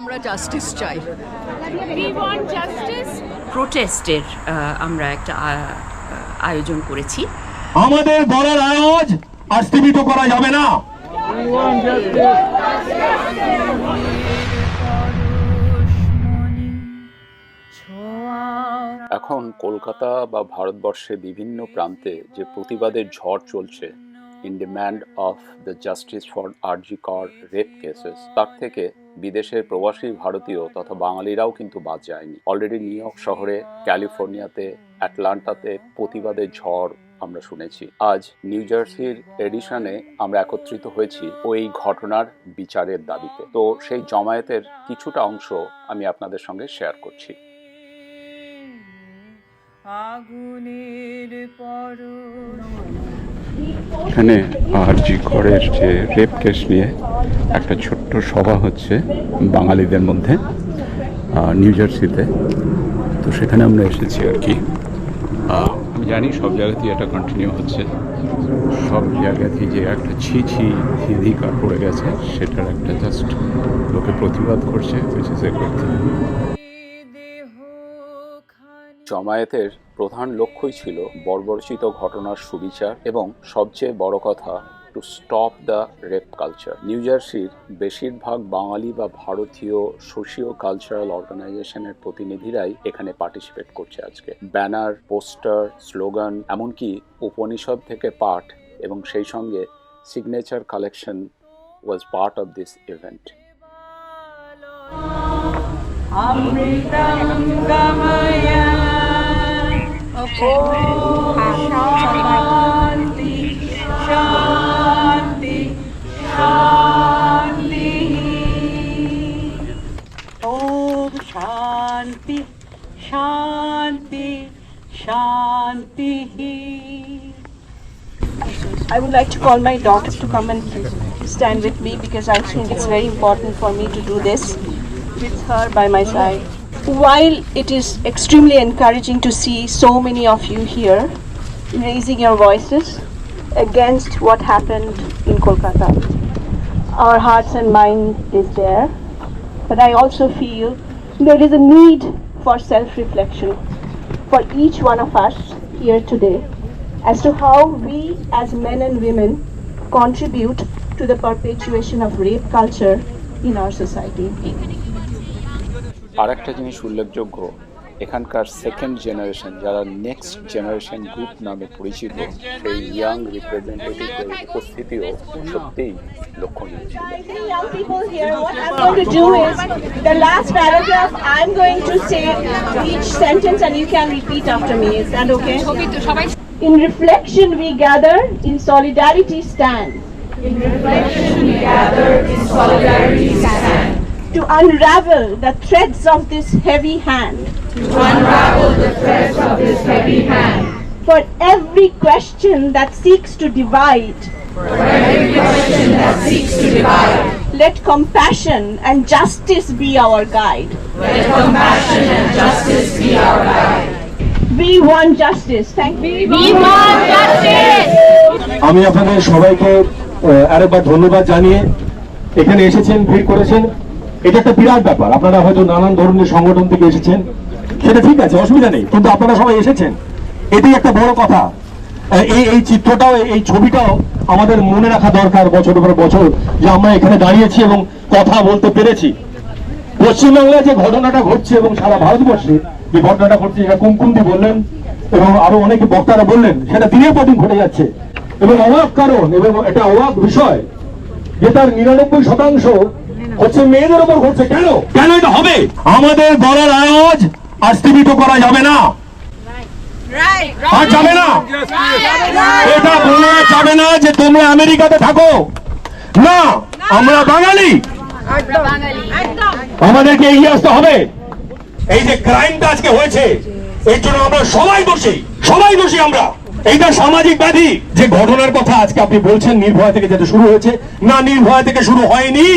আমরা জাস্টিস চাই। We want justice. প্রোটেস্টের আমরা একটা আয়োজন করেছি। আমাদের গলার আওয়াজ আর স্থিমিত করা যাবে না। এখন কলকাতা বা ভারতবর্ষে বিভিন্ন প্রান্তে যে প্রতিবাদের ঝড় চলছে in demand of the justice for RG Kar rape cases তার থেকে বিদেশের প্রবাসী ভারতীয় তথা বাঙালিরাও কিন্তু বাদ যায়নি। অলরেডি নিউ ইয়র্ক শহরে ক্যালিফোর্নিয়াতে অ্যাটলান্টাতে প্রতিবাদের ঝড় আমরা শুনেছি। আজ নিউ জার্সির এডিশনে আমরা একত্রিত হয়েছি ওই ঘটনার বিচারের দাবিতে। তো সেই জমায়েতের কিছুটা অংশ আমি আপনাদের সঙ্গে শেয়ার করছি। আগুনের পর এখানে আরজি ঘরের যে রেপ কেস নিয়ে একটা ছোট্ট সভা হচ্ছে বাঙালিদের মধ্যে নিউ জার্সিতে তো সেখানে আমরা এসেছি আর কি। আমি জানি সব জায়গাতেই এটা কন্টিনিউ হচ্ছে। সব জায়গাতেই যে একটা ছি ছি ধিধিকার পড়ে গেছে, সেটার একটা জাস্ট লোকে প্রতিবাদ করছে, which is a জমায়েতের প্রধান লক্ষ্যই ছিল বর্বরচিত ঘটনার সুবিচার এবং সবচেয়ে বড় কথা to stop the rape culture new জার্সির বেশিরভাগ বাঙালি বা ভারতীয় সোশিও কালচারাল অর্গানাইজেশনের প্রতিনিধিরাই এখানে পার্টিসিপেট করছে আজকে। ব্যানার পোস্টার স্লোগান এমনকি উপনিষদ থেকে পাঠ এবং সেই সঙ্গে signature collection was part of this event অমৃতম গময় I would like to call my daughter to come and stand with me because I think it's very important for me to do this with her by my side. While it is extremely encouraging to see so many of you here raising your voices against what happened in Kolkata, our hearts and mind is there. But I also feel there is a need for self-reflection for each one of us here today as to how we as men and women contribute to the perpetuation of rape culture in our society. আর একটা জিনিস উল্লেখযোগ্য এখানকার second generation যারা next generation group নামে পরিচিত সেই young রিপ্রেজেন্টেটিভদের উপস্থিতিও সত্যিই লক্ষণীয় ছিল In reflection, we gather, in solidarity stand. In reflection, we gather, in solidarity stand. To unravel the threads of this heavy hand. To unravel the threads of this heavy hand. For every question that seeks to divide. For every question that seeks to divide. Let compassion and justice be our guide. Let compassion and justice be our guide. We want justice. Thank you. We want justice. আমি আপনাদের সবাইকে আরেকবার ধন্যবাদ জানিয়ে এখানে এসেছেন ভিড় করেছেন এটা একটা বিরাট ব্যাপার। আপনারা হয়তো নানান ধরনের সংগঠন থেকে এসেছেন। সেটা ঠিক আছে, অসুবিধা নেই, কিন্তু আপনারা সবাই এসেছেন। এটাই একটা বড় কথা। এই এই চিত্রটাও, এই ছবিটাও আমাদের মনে রাখা দরকার বছর পর বছর যে আমরা এখানে দাঁড়িয়েছি এবং কথা বলতে পেরেছি। পশ্চিমবাংলায় যে ঘটনাটা ঘটছে এবং সারা ভারতবর্ষে যে ঘটনাটা ঘটছে সেটা কুমকুমদি বললেন এবং আরও অনেকে বক্তারা বললেন, সেটা দিনের পর দিন ঘটে যাচ্ছে। এবং অবাক কারণ এবং এটা অবাক বিষয় যে তার নিরানব্বই শতাংশ হচ্ছে মেয়েদের উপর ঘটছে কেন? কেন এটা হবে? আমাদের গলার আওয়াজ করা যাবে না। আর যাবে না। এটা বলা যাবে না যে তোমরা আমেরিকাতে থাকো। না আমরা বাঙালি। আমাদেরকে এগিয়ে আসতে হবে। এই যে ক্রাইমটা আজকে হয়েছে এর জন্য আমরা সবাই দোষী সবাই দোষী আমরা। এইটা সামাজিক ব্যাধি। যে ঘটনার কথা আজকে আপনি বলছেন নির্ভয়া থেকে যেটা শুরু হয়েছে না নির্ভয়া থেকে শুরু হয়নি।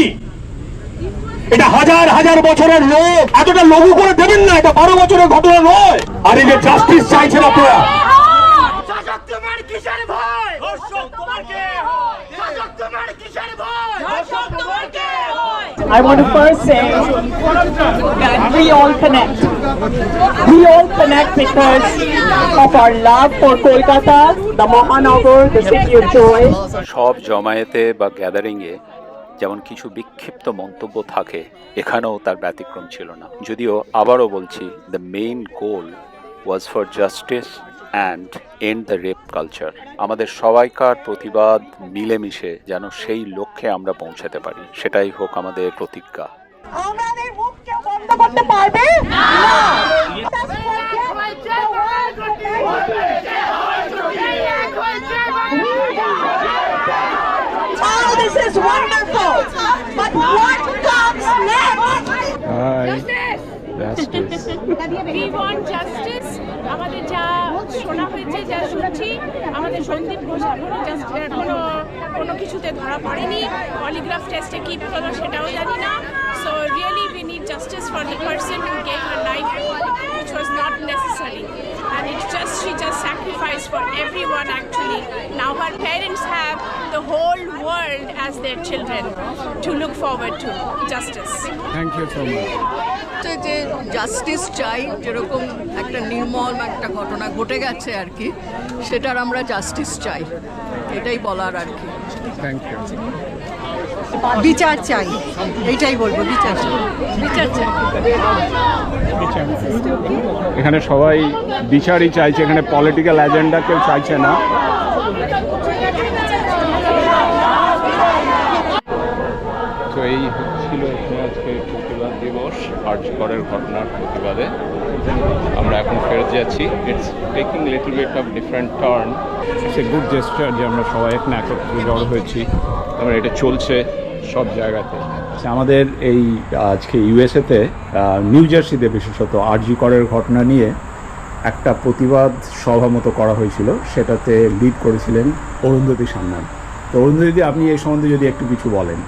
এটা হাজার হাজার বছরের লোক এতটা লঘু করে দেবেন না এটা বারো বছরের ঘটনা নয় আর এই যে জাস্টিস চাইছেন আপনারা শাসক তোমার কিসের ভয় ধর্ষক তোমার কে শাসক তোমার কিসের ভয় ধর্ষক তোমার কে I want to first say that we all connect. We all connect because of our love for Kolkata, the Mahanagar, the city of joy. সব জমায়েতে বা গ্যাদারিংয়ে যেমন কিছু বিক্ষিপ্ত মন্তব্য থাকে এখানেও তার ব্যতিক্রম ছিল না। যদিও আবারও বলছি the main goal was for justice and end the rape culture আমাদের সবাইকার প্রতিবাদ মিলেমিশে যেন সেই লক্ষ্যে আমরা পৌঁছাতে পারি সেটাই হোক আমাদের প্রতিজ্ঞা। আমাদের মুখ বন্ধ করতে পারবে? না! This is wonderful. We want justice. আমাদের যা শোনা হয়েছে যা শুনছি আমাদের সন্দীপ কোনো জাস্ট কোনো কিছুতে ধরা পড়েনি পলিগ্রাফ টেস্টে কি হলো সেটাও জানি না so really we need justice for the person who gave her life not necessary and it's just she just sacrificed for everyone actually now her parents have the whole world as their children to look forward to justice. হচ্ছে যে justice চাই যেরকম একটা নির্মম একটা ঘটনা ঘটে গেছে আর কি সেটার আমরা জাস্টিস চাই। এটাই বলার আর কি। বিচার চাই এইটাই বলব বিচার চাই। বিচার চাই। এখানে সবাই বিচারই চাইছে এখানে পলিটিক্যাল এজেন্ডা কেউ চাইছে না। এই ছিল এখানে আজকে প্রতিবাদ দিবস কার্যকরের ঘটনার প্রতিবাদে। আমরা এখন ফেরত যাচ্ছি। It's taking little bit of different turn it's a good gesture যে আমরা সবাই এখানে একত্রে জড়ো হয়েছি। আমরা এটা চলছে সব জায়গাতে। আমাদের এই আজকে ইউএসএতে নিউ জার্সিতে বিশেষত আরজি করের ঘটনা নিয়ে একটা প্রতিবাদ সভা মতো করা হয়েছিল। সেটাতে লিড করেছিলেন অরুন্ধতী সান্যাল। তো অরুন্ধতী আপনি এই সম্বন্ধে যদি একটু কিছু বলেন।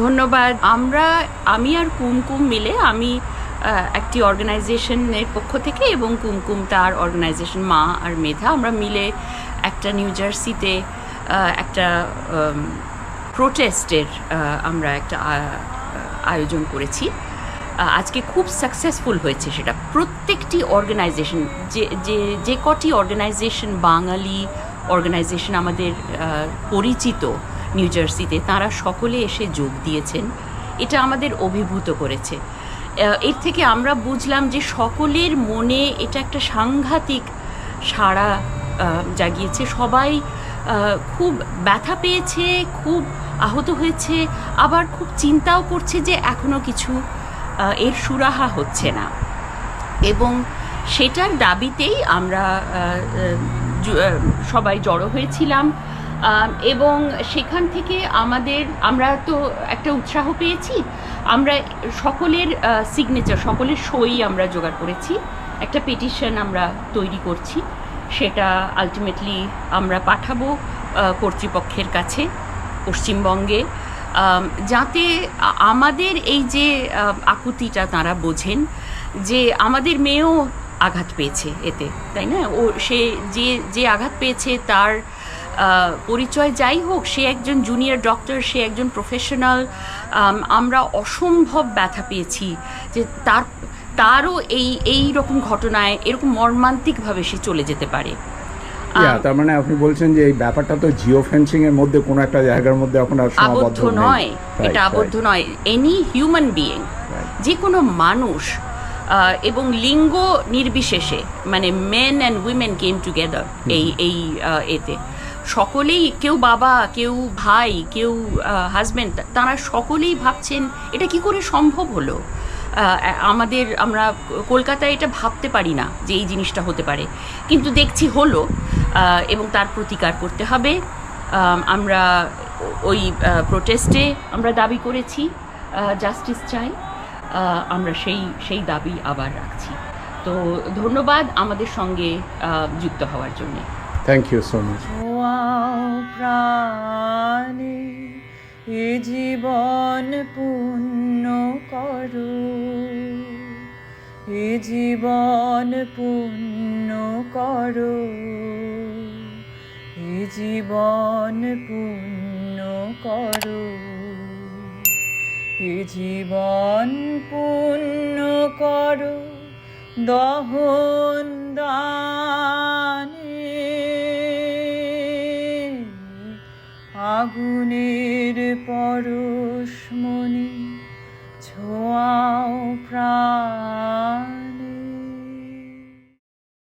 ধন্যবাদ। আমরা, আমি আর কুমকুম মিলে আমি একটি অর্গানাইজেশনের পক্ষ থেকে এবং কুমকুম তার অর্গানাইজেশন, মা আর মেধা, আমরা মিলে একটা নিউ জার্সিতে একটা প্রোটেস্টের আমরা একটা আয়োজন করেছি। আজকে খুব সাকসেসফুল হয়েছে সেটা। প্রত্যেকটি অর্গানাইজেশন, যে যে যে কটি অর্গানাইজেশন বাঙালি অর্গানাইজেশন আমাদের পরিচিত নিউ জার্সিতে তারা সকলে এসে যোগ দিয়েছেন। এটা আমাদের অভিভূত করেছে। এর থেকে আমরা বুঝলাম যে সকলের মনে এটা একটা সাংঘাতিক সাড়া জাগিয়েছে। সবাই খুব ব্যথা পেয়েছে, খুব আহত হয়েছে, আবার খুব চিন্তাও করছে যে এখনও কিছু এর সুরাহা হচ্ছে না। এবং সেটার দাবিতেই আমরা সবাই জড়ো হয়েছিলাম। এবং সেখান থেকে আমাদের, আমরা তো একটা উৎসাহ পেয়েছি। আমরা সকলের সিগনেচার সকলের সই আমরা জোগাড় করেছি। একটা পিটিশন আমরা তৈরি করছি। সেটা আলটিমেটলি আমরা পাঠাবো কর্তৃপক্ষের কাছে, পশ্চিমবঙ্গে। যাতে আমাদের এই যে আকুতিটা তারা বোঝেন যে আমাদের মেয়েও আঘাত পেয়েছে এতে, তাই না? ও সে যে যে আঘাত পেয়েছে তার পরিচয় যাই হোক সে একজন জুনিয়র ডক্টর সে একজন প্রফেশনাল আমরা অসম্ভব ব্যথা পেয়েছি যে তার তারও এই এই রকম ঘটনায় এরকম মর্মান্তিকভাবে সে চলে যেতে পারে। তার মানে আপনি বলছেন যে এই ব্যাপারটা তো জিও ফেন্সিং এর মধ্যে কোনো একটা জায়গার মধ্যে এখন আর আবদ্ধ নয় এটা আবদ্ধ নয়। এনি হিউম্যান বিইং যে কোনো মানুষ এবং লিঙ্গ নির্বিশেষে মানে men and women came together এই এই এতে। সকলেই কেউ বাবা কেউ ভাই কেউ হাজব্যান্ড তারা সকলেই ভাবছেন এটা কি করে সম্ভব হলো? আমাদের আমরা কলকাতায় এটা ভাবতে পারি না যে এই জিনিসটা হতে পারে। কিন্তু দেখছি হলো এবং তার প্রতিকার করতে হবে। আম, আমরা ওই প্রোটেস্টে আমরা দাবি করেছি জাস্টিস চাই আহ, আমরা সেই সেই দাবি আবার রাখছি। তো ধন্যবাদ আমাদের সঙ্গে আহ, যুক্ত হওয়ার জন্য। থ্যাংক ইউ সো মাচ প্রাণে, এ জীবন পূর্ণ করো। এ জীবন পূর্ণ করো। এ জীবন পূর্ণ করো। এ জীবন পূর্ণ করো। দহন দানে আগুনের পরশমণি ছোঁয়াও প্রাণ।